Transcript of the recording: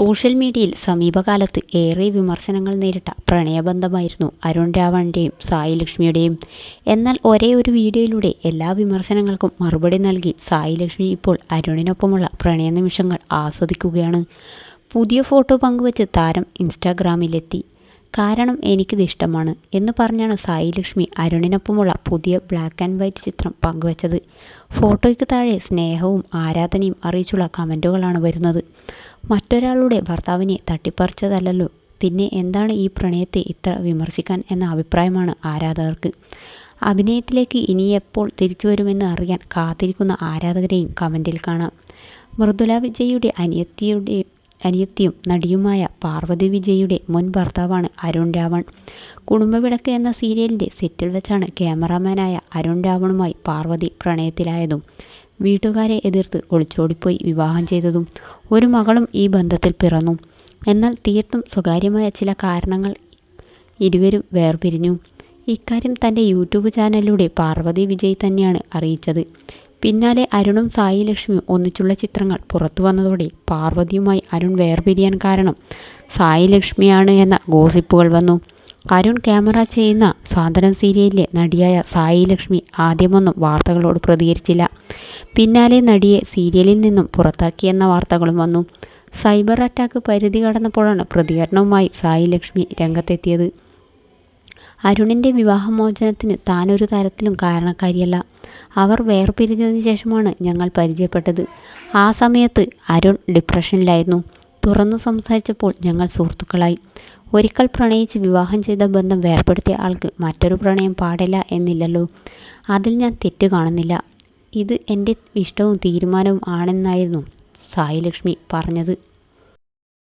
Social മീഡിയയിൽ സമീപകാലത്ത് ഏറെ വിമർശനങ്ങൾ നേരിട്ട പ്രണയബന്ധമായിരുന്നു അരുൺ രാവണിന്റെയും സായി ലക്ഷ്മിയുടെയും. എന്നാൽ ഒരേ ഒരു വീഡിയോയിലൂടെ എല്ലാ വിമർശനങ്ങൾക്കും മറുപടി നൽകി സായി ലക്ഷ്മി ഇപ്പോൾ അരുണിനൊപ്പമുള്ള പ്രണയ നിമിഷങ്ങൾ ആസ്വദിക്കുകയാണ്. പുതിയ ഫോട്ടോ പങ്കുവച്ച് താരം ഇൻസ്റ്റാഗ്രാമിലെത്തി. കാരണം എനിക്കിത് ഇഷ്ടമാണ് എന്ന് പറഞ്ഞാണ് സായി ലക്ഷ്മി അരുണിനൊപ്പമുള്ള പുതിയ ബ്ലാക്ക് ആൻഡ് വൈറ്റ് ചിത്രം പങ്കുവച്ചത്. ഫോട്ടോയ്ക്ക് താഴെ സ്നേഹവും ആരാധനയും അറിയിച്ചുള്ള കമന്റുകളാണ് വരുന്നത്. മറ്റൊരാളുടെ ഭർത്താവിനെ തട്ടിപ്പറിച്ചതല്ലല്ലോ. പിന്നെ എന്താണ് ഈ പ്രണയത്തെ ഇത്ര വിമർശിക്കാൻ എന്ന അഭിപ്രായമാണ് ആരാധകർക്ക്. അഭിനയത്തിലേക്ക് ഇനി എപ്പോൾ തിരിച്ചു വരുമെന്ന് അറിയാൻ കാത്തിരിക്കുന്ന ആരാധകരെയും കമന്റിൽ കാണാം. മൃദുല വിജയുടെ അനിയത്തിയുടെ അനിയത്തിയും നടിയുമായ പാർവതി വിജയുടെ മുൻ ഭർത്താവാണ് അരുൺ രാവൺ. കുടുംബവിളക്ക് എന്ന സീരിയലിന്റെ സെറ്റിൽ വെച്ചാണ് ക്യാമറാമാനായ അരുൺ രാവണുമായി പാർവതി പ്രണയത്തിലായതും. വീട്ടുകാരെ എതിർത്ത് ഒളിച്ചോടിപ്പോയി വിവാഹം ചെയ്തതും ഒരു മകളും ഈ ബന്ധത്തിൽ പിറന്നു. എന്നാൽ തീർത്തും സ്വകാര്യമായ ചില കാരണങ്ങൾ ഇരുവരും വേർപിരിഞ്ഞു. ഇക്കാര്യം തന്റെ യൂട്യൂബ് ചാനലിലൂടെ പാർവതി വിജയ് തന്നെയാണ് അറിയിച്ചത്. പിന്നാലെ അരുണും സായി ലക്ഷ്മിയും ഒന്നിച്ചുള്ള ചിത്രങ്ങൾ പുറത്തു വന്നതോടെ പാർവതിയുമായി അരുൺ വേർപിരിയാൻ കാരണം സായി ലക്ഷ്മിയാണ് എന്ന ഗോസിപ്പുകൾ വന്നു. അരുൺ ക്യാമറ ചെയ്യുന്ന സ്വാതന്ത്ര്യം സീരിയലിലെ നടിയായ സായി ലക്ഷ്മി ആദ്യമൊന്നും വാർത്തകളോട് പ്രതികരിച്ചില്ല. പിന്നാലെ നടിയെ സീരിയലിൽ നിന്നും പുറത്താക്കിയെന്ന വാർത്തകളും വന്നു. സൈബർ അറ്റാക്ക് പരിധി കടന്നപ്പോഴാണ് പ്രതികരണവുമായി സായി ലക്ഷ്മി രംഗത്തെത്തിയത്. അരുണിന്റെ വിവാഹമോചനത്തിന് താനൊരു തരത്തിലും കാരണക്കാരിയല്ല. അവർ വേർപിരിഞ്ഞതിന് ശേഷമാണ് ഞങ്ങൾ പരിചയപ്പെട്ടത്. ആ സമയത്ത് അരുൺ ഡിപ്രഷനിലായിരുന്നു. തുറന്നു സംസാരിച്ചപ്പോൾ ഞങ്ങൾ സുഹൃത്തുക്കളായി. ഒരിക്കൽ പ്രണയിച്ച് വിവാഹം ചെയ്ത ബന്ധം വേർപ്പെടുത്തിയ ആൾക്ക് മറ്റൊരു പ്രണയം പാടില്ല എന്നില്ലല്ലോ. അതിൽ ഞാൻ തെറ്റ് കാണുന്നില്ല. ഇത് എന്റെ ഇഷ്ടവും തീരുമാനവും ആണെന്നായിരുന്നു സായി ലക്ഷ്മി പറഞ്ഞത്.